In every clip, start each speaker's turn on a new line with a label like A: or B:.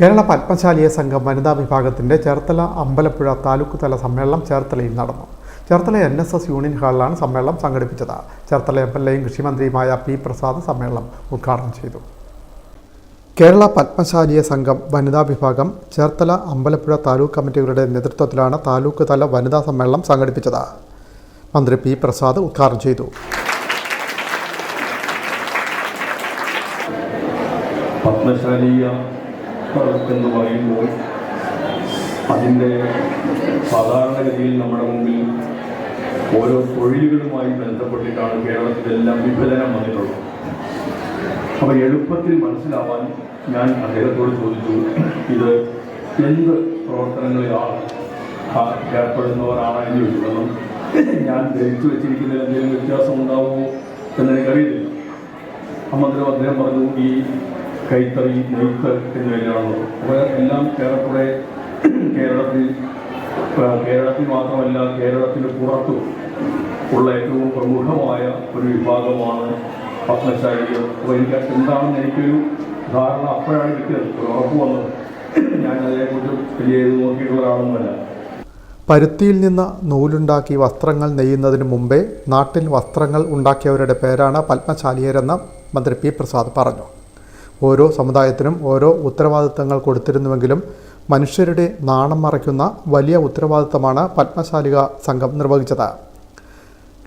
A: കേരള പത്മശാലിയ സംഘം വനിതാ വിഭാഗത്തിന്റെ ചേർത്തല അമ്പലപ്പുഴ താലൂക്ക് തല സമ്മേളനം ചേർത്തലയിൽ നടന്നു. Cherthala N S S union ഹാളിലാണ് സമ്മേളനം സംഘടിപ്പിച്ചത്. ചേർത്തല എം എൽ എയും കൃഷിമന്ത്രിയുമായ പി പ്രസാദ് സമ്മേളനം ഉദ്ഘാടനം ചെയ്തു. കേരള പത്മശാലിയ സംഘം വനിതാ വിഭാഗം ചേർത്തല അമ്പലപ്പുഴ താലൂക്ക് കമ്മിറ്റികളുടെ നേതൃത്വത്തിലാണ് താലൂക്ക് തല വനിതാ സമ്മേളനം സംഘടിപ്പിച്ചത്. മന്ത്രി പി പ്രസാദ് ഉദ്ഘാടനം ചെയ്തു.
B: പത്മശാലീയ എന്ന് പറയുമ്പോൾ അതിന്റെ സാധാരണഗതിയിൽ നമ്മുടെ മുമ്പിൽ ഓരോ തൊഴിലുകളുമായി ബന്ധപ്പെട്ടിട്ടാണ് കേരളത്തിലെല്ലാം വിഭജനം വന്നിട്ടുള്ളത്. അപ്പോൾ എളുപ്പത്തിൽ മനസ്സിലാവാൻ ഞാൻ അദ്ദേഹത്തോട് ചോദിച്ചു ഇത് എന്ത് പ്രവർത്തനങ്ങളിലാണ് ഏർപ്പെടുന്നവരാണ് എന്ന് ചോദിച്ചു. കാരണം ഞാൻ ധരിച്ചു വെച്ചിരിക്കുന്നതിൽ എന്തെങ്കിലും വ്യത്യാസം ഉണ്ടാവുമോ എന്നെനിക്കറിയില്ല അമ്മദ്രം അദ്ദേഹം പറഞ്ഞു ഈ കൈത്തറി നെയ്ത്ത് എന്നിവയിലാണുള്ളത്. അപ്പോൾ എല്ലാം ഏറെക്കുറെ കേരളത്തിൽ കേരളത്തിൽ മാത്രമല്ല കേരളത്തിന് പുറത്തും ഉള്ള ഏറ്റവും പ്രമുഖമായ ഒരു വിഭാഗമാണ് പത്മശാലികൾ. അപ്പോൾ എനിക്ക് എന്താണെന്ന് എനിക്കൊരു ധാരണ അപ്പോഴാണ് കിട്ടിയത്. ഉറപ്പ് വന്നത് ഞാൻ അതിനെക്കുറിച്ച് വലിയ ഇത് നോക്കിയിട്ടുള്ള
A: പരുത്തിയിൽ നിന്ന് നൂലുണ്ടാക്കി വസ്ത്രങ്ങൾ നെയ്യുന്നതിന് മുമ്പേ നാട്ടിൽ വസ്ത്രങ്ങൾ ഉണ്ടാക്കിയവരുടെ പേരാണ് പത്മശാലിയരെന്ന് മന്ത്രി പി പ്രസാദ് പറഞ്ഞു. ഓരോ സമുദായത്തിനും ഓരോ ഉത്തരവാദിത്തങ്ങൾ കൊടുത്തിരുന്നുവെങ്കിലും മനുഷ്യരുടെ നാണം മറയ്ക്കുന്ന വലിയ ഉത്തരവാദിത്തമാണ് പത്മശാലിക സംഘം നിർവഹിച്ചത്.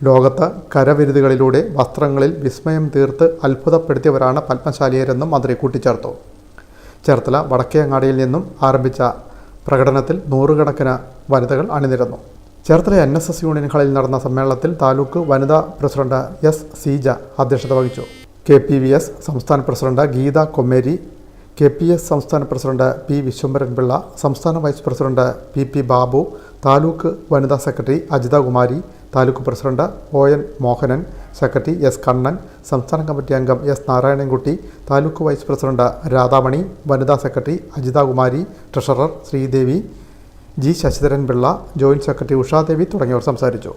A: ലോകത്ത് കരവിരുതുകളിലൂടെ വസ്ത്രങ്ങളിൽ വിസ്മയം തീർത്ത് അത്ഭുതപ്പെടുത്തിയവരാണ് പത്മശാലിയരെന്നും മന്ത്രി കൂട്ടിച്ചേർത്തു. ചേർത്തല വടക്കേങ്ങാടിയിൽ നിന്നും ആരംഭിച്ച പ്രകടനത്തിൽ നൂറുകണക്കിന് വനിതകൾ അണിനിരന്നു. Cherthala N S S union ഹാളിൽ നടന്ന സമ്മേളനത്തിൽ താലൂക്ക് വനിതാ പ്രസിഡന്റ് എസ് സീജ അധ്യക്ഷത വഹിച്ചു. കെ പി വി എസ് സംസ്ഥാന president Geetha Kommeri K P S സംസ്ഥാന പ്രസിഡന്റ് പി വിശ്വംഭരൻ പിള്ള സംസ്ഥാന vice president P P Babu taluk വനിതാ secretary Ajitha Kumari taluk president O N Mohanan secretary S Kannan സംസ്ഥാന committee അംഗം S Narayanankutty taluk vice president Radhamani വനിതാ secretary Ajitha Kumari treasurer Sreedevi G Sasidharan Pillai joint secretary Ushadevi തുടങ്ങിയവർ സംസാരിച്ചു.